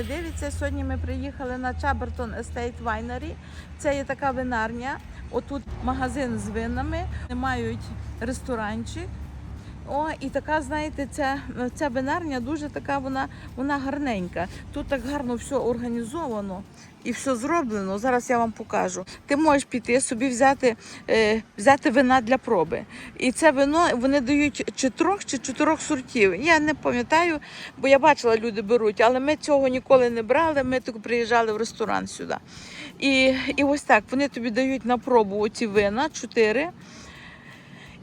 мене дивиться, сьогодні ми приїхали на Чабертон Естейт Вайнері. Це є така винарня. Отут магазин з винами, мають ресторанчик. О, і така, знаєте, ця, ця винарня дуже така, вона, вона гарненька. Тут так гарно все організовано і все зроблено. Зараз я вам покажу. Ти можеш піти собі взяти, е, взяти вина для проби. І це вино вони дають чи трьох, чи чотирьох сортів. Я не пам'ятаю, бо я бачила, люди беруть, але ми цього ніколи не брали. Ми тільки приїжджали в ресторан сюди. І, і ось так вони тобі дають на пробу оці вина, чотири.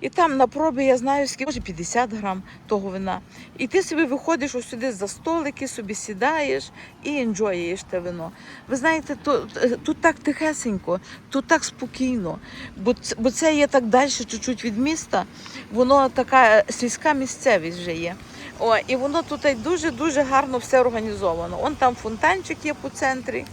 І там на пробі я знаю, скільки може 50 грам того вина. І ти собі виходиш ось сюди за столики, собі сідаєш і енджоїш те вино. Ви знаєте, то, е, тут так тихесенько, тут так спокійно, бо, бо це є так далі, чуть-чуть від міста. Воно така сільська місцевість вже є. О, і воно тут дуже-дуже гарно все організовано. Он там фонтанчик є по центрі.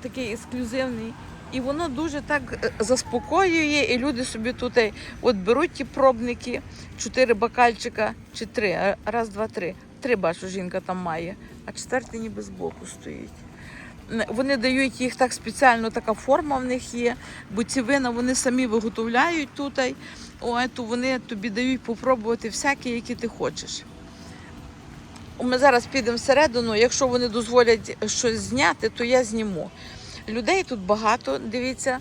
Такий ексклюзивний. І воно дуже так е, заспокоює, і люди собі тут е, от беруть ті пробники, чотири бокальчика чи три. Раз, два, три. Три бачу, жінка там має, а четвертий ніби збоку стоїть. Вони дають їх так спеціально, така форма в них є, бо ці вина вони самі виготовляють тут. То вони тобі дають попробувати всякі, які ти хочеш. Ми зараз підемо всередину. Якщо вони дозволять щось зняти, то я зніму. Людей тут багато, дивіться,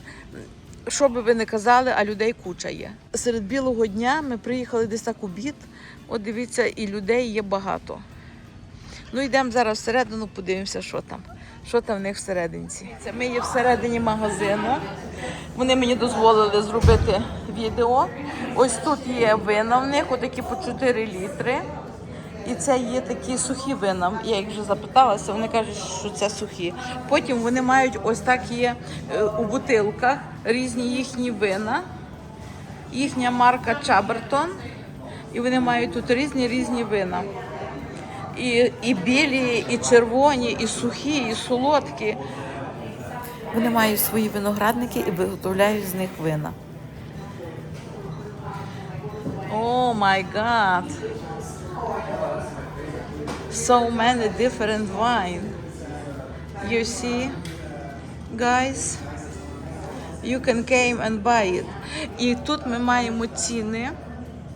що би ви не казали, а людей куча є. Серед білого дня ми приїхали десь так обід. От дивіться, і людей є багато. Ну йдемо зараз всередину, подивимося, що там. Що там в них всерединці. Ми є всередині магазину. Вони мені дозволили зробити відео. Ось тут є вина в них, отакі по 4 літри. І це є такі сухі вина. Я їх вже запиталася, вони кажуть, що це сухі. Потім вони мають ось так є е, у бутилках різні їхні вина. Їхня марка Чабертон. І вони мають тут різні різні вина. І, і білі, і червоні, і сухі, і солодкі. Вони мають свої виноградники і виготовляють з них вина. О май гад! So many different wine. You see, guys, you can came and buy it. І тут ми маємо ціни.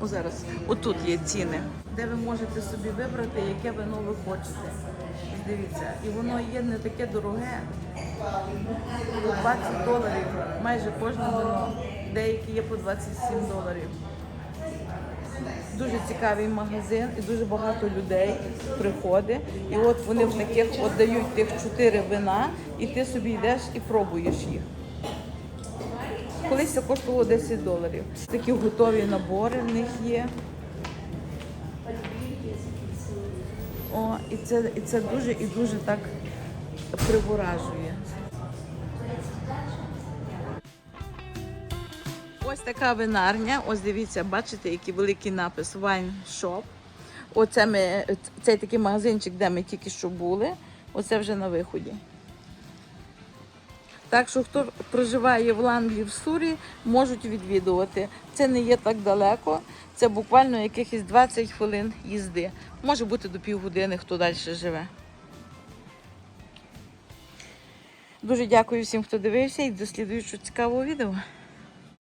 О, зараз, отут є ціни, де ви можете собі вибрати, яке вино ви хочете. Дивіться, і воно є не таке дороге. 20 доларів, майже кожне вино. Деякі є по 27 доларів. Дуже цікавий магазин і дуже багато людей приходить. І от вони в таких от дають тих чотири вина, і ти собі йдеш і пробуєш їх. Колись це коштувало 10 доларів. Такі готові набори в них є. О, і це, і це дуже і дуже так приворажує. Ось така винарня. Ось дивіться, бачите, який великий напис Wine Shop. Оце ми, цей такий магазинчик, де ми тільки що були. Оце вже на виході. Так що, хто проживає в Ланглі в Сурі, можуть відвідувати. Це не є так далеко, це буквально якихось 20 хвилин їзди. Може бути до півгодини, хто далі живе. Дуже дякую всім, хто дивився і до слідуючого цікавого відео.